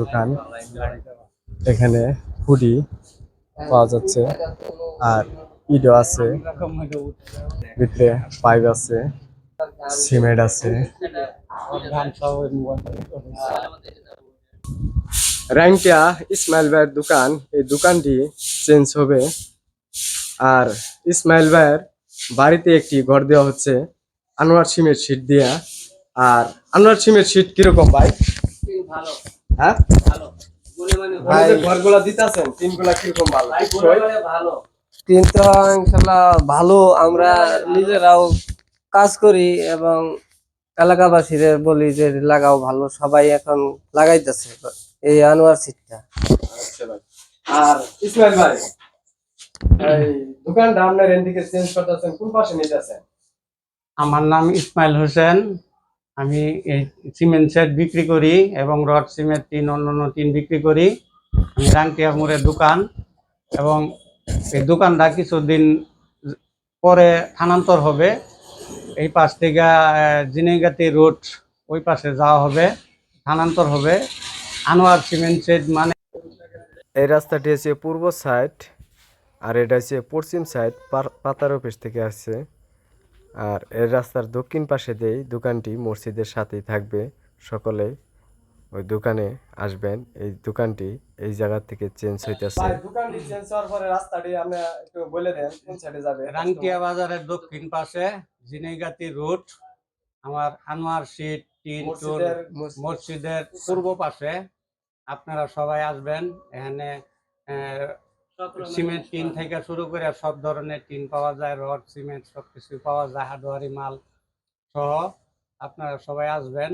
দোকান। এখানে হুডি পাওয়া যাচ্ছে, আর ইডো আছে, ভিতরে পাইপ আছে, সিমেন্ট আছে। র্যাঙ্কিয়া ইসমাইল ভাইয়ের দোকান, এই দোকানটি চেঞ্জ হবে। আর ইসমাইল ভাইয়ের বাড়িতে একটি ঘর দেওয়া হচ্ছে। আনোয়ার সিমের শীট দিয়া। আর আনোয়ার সিমের শীট কীরকম ভাই? হ্যাঁ? ভাই ঘরগুলা দিতেছেন কীরকম ভালো? ইনশাল্লাহ ভালো। আমরা নিজেরাও কাজ করি এবং এলাকাবাসীদের বলি যে লাগাও ভালো সবাই এখন লাগাইতেছে এই আনোয়ার সিটটা আচ্ছা আর ইসমাইল ভাই এই দোকানটা আপনার এদিকে চেঞ্জ করতেছেন কোন পাশে নিতেছেন? আমার নাম ইসমাইল হোসেন। আমি এই সিমেন্ট সেট বিক্রি করি এবং রড সিমেন্ট টিন অন্যান্য টিন বিক্রি করি। আমি রাংটিয়া মোড়ের দোকান এবং এই দোকানটা কিছুদিন পরে স্থানান্তর হবে। এই পাশ থেকে জিনেগাতি রোড ওই পাশে যাওয়া হবে, স্থানান্তর হবে। আনোয়ার সিমেন্ট সেট মানে এই রাস্তাটি হচ্ছে পূর্ব সাইড আর এটা হচ্ছে পশ্চিম সাইড পাতার অফিস থেকে আসছে। আর এর রাস্তার দক্ষিণ পাশে দিয়েই দোকানটি মসজিদের সাথেই থাকবে। সকলেই ওই দোকানে আসবেন। এই দোকানটি এই জায়গা থেকে চেঞ্জ হইতেছে। দোকানটি চেঞ্জ হওয়ার পরে রাস্তাটি আমরা একটু বলে দেন কোন সাইডে যাবে? রাংটিয়া বাজারের দক্ষিণ পাশে জিনেগাতি রোড আমার আনোয়ার সিট টিন মসজিদের মসজিদের পূর্ব পাশে। আপনারা সবাই আসবেন এখানে সিমেন্ট টিন থেকে শুরু করে সব ধরনের টিন পাওয়া যায় রড সিমেন্ট সব কিছু পাওয়া যায় হার্ডওয়ারি মাল সহ। আপনারা সবাই আসবেন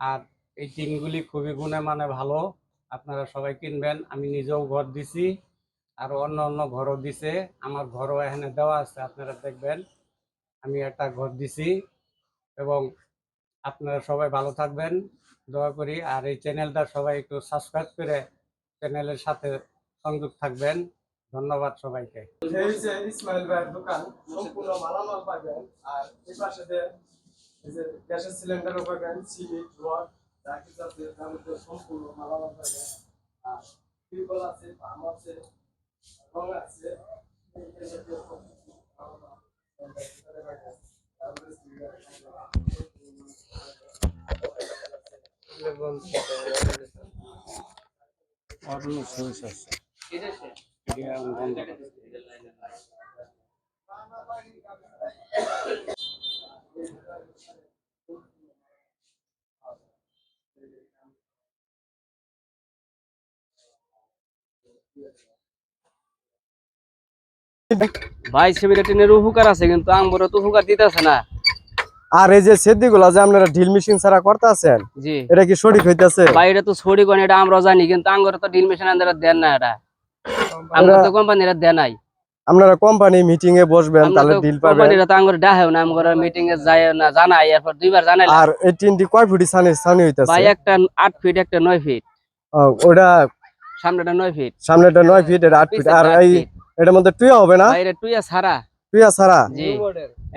আর এই টিনগুলি খুবই গুণে মানে ভালো আপনারা সবাই কিনবেন। আমি নিজেও ঘর দিছি আর অন্য অন্য ঘরও দিছে আমার ঘরও এখানে দেওয়া আছে আপনারা দেখবেন। আমি একটা ঘর দিছি এবং আপনারা সবাই ভালো থাকবেন দোয়া করি। আর এই চ্যানেলটা সবাই একটু সাবস্ক্রাইব করে চ্যানেলের সাথে সংযোগ থাকবেন। ধন্যবাদ সবাইকে। এই হচ্ছে ইসমাইল ভাইয়ের দোকান সম্পূর্ণ মালামাল পাবেন। আর এই পাশে যে এই যে গ্যাসের সিলিন্ডারও পাবেন সিমেন্ট রড যা কিছু আছে তার মধ্যে সম্পূর্ণ মালামাল পাবেন। আর টিউবওয়েল আছে পাম্প আছে রং আছে। যে জাতীয় ভাই সেবিটা টিনের উপকার আছে কিন্তু আমগরে তো উপকার দিতেছে না। আর এই যে সেদিগুলা যে আপনারা ঢিল মেশিন ছাড়া করতেছেন জি। এটা কি সঠিক হইতাছে? ভাই এটা তো কোন এটা আমরা জানি কিন্তু আঙ্গরে তো ঢিল মেশিন আন্দারা দেন না এটা। আমরা তো কোম্পানিরা দেন নাই। আপনারা কোম্পানি মিটিং এ বসবেন তাহলে ডিল পাবেন। কোম্পানিরা তো আঙ্গরে ডাহেও না আমগরে মিটিং এ যায় না জানাই এরপর দুইবার জানাইলাম আর এই তিনটি কয় ফুটি সানি সানি হইতাছে? ভাই একটা আট ফিট একটা নয় ফিট ও, ওটা সামনেটা নয় ফিট সামনেটা নয় ফিট এটা আট ফিট আর এই এটার মধ্যে টুয়া হবে না? এটা টুইয়া ছাড়া। টুয়া ছাড়া? জি।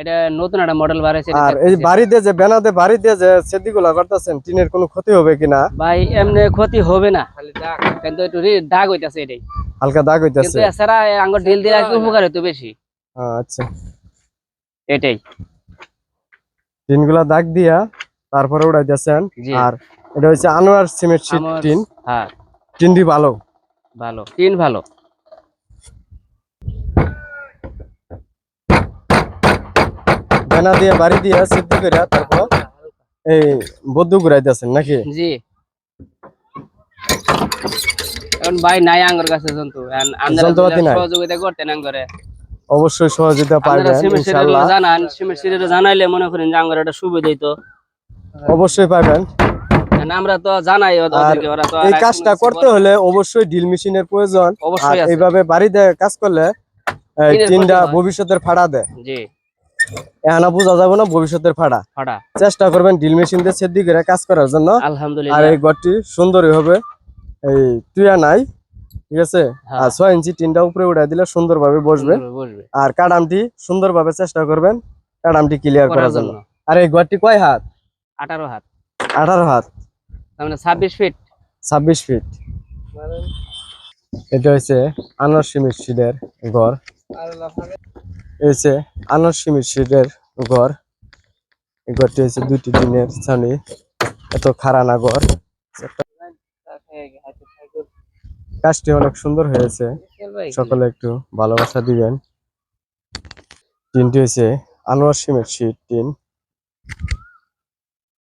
এটা নতুন একটা মডেল বাড়াইছে আর এই বাড়িতে যে বেনাতে বাড়িতে যে সেদিগুলা করতেছেন টিনের কোনো ক্ষতি হবে কিনা? ভাই এমনি ক্ষতি হবে না। কিন্তু একটু দাগ হইতাছে এটাই। হালকা দাগ হইতাছে। কিন্তু এছাড়া আঙ্গুর ঢিল দিলে একটু উপকার হইতো বেশি। আচ্ছা। এটাই। টিনগুলা দাগ দিয়া তারপরে উড়াইতেছেন। আর এটা হচ্ছে আনোয়ার সিমেন্ট শীট টিন। হ্যাঁ। টিনটি ভালো? ভালো। তিন ভালো। বেনা দিয়ে বাড়ি দিয়া সিদ্ধি করে তারপর এই বদ্ধ ঘুরাইতেছেন নাকি? জি। এখন ভাই নাই আঙ্গুর কাছে জন্তু। যন্ত্রপাতি নাই? সহযোগিতা করতেন আঙ্গুরে। অবশ্যই সহযোগিতা ইনশাআল্লাহ। জানান সিরিয়াল জানাইলে মনে করেন যে আঙ্গুর একটা সুবিধা হইতো। অবশ্যই পাইবেন। আমরা তো জানাই ওদেরকে, ওরা তো এই কাজটা করতে হলে অবশ্যই ড্রিল মেশিনের প্রয়োজন। আর অবশ্যই আছে। এইভাবে বাড়িতে কাজ করলে হয়। ভবিষ্যতের ফাড়া দেয়। জি। এখানে বোঝা যাবে না ভবিষ্যতের ফাড়া। চেষ্টা করবেন ড্রিল মেশিন দিয়ে সেদ্ধি করে কাজ করার জন্য। আলহামদুলিল্লাহ। আর এই ঘরটি সুন্দরই হবে। এই তুইয়া নাই ঠিক আছে? হ্যাঁ। আর ছয় ইঞ্চি টিনটা উপরে উঠাই দিলে সুন্দরভাবে বসবে। সুন্দর বসবে। আর কাডামটি সুন্দরভাবে চেষ্টা করবেন কাডামটি ক্লিয়ার করার জন্য। আর এই ঘরটি কয় হাত? আঠারো হাত। আঠারো হাত। তার মানে ছাব্বিশ ফিট ছাব্বিশ ফিট এটা হচ্ছে আনার সিমেন্ট শিটের ঘর। হচ্ছে আনার সিমেন্ট ঘর। এই ঘরটি হচ্ছে দুইটি দিনের ছানি। এত খারানা ঘর। কাজটি অনেক সুন্দর হয়েছে। সকলে একটু ভালোবাসা দিবেন। টিনটি হয়েছে আনোয়ার সিমেন্ট শিট টিন।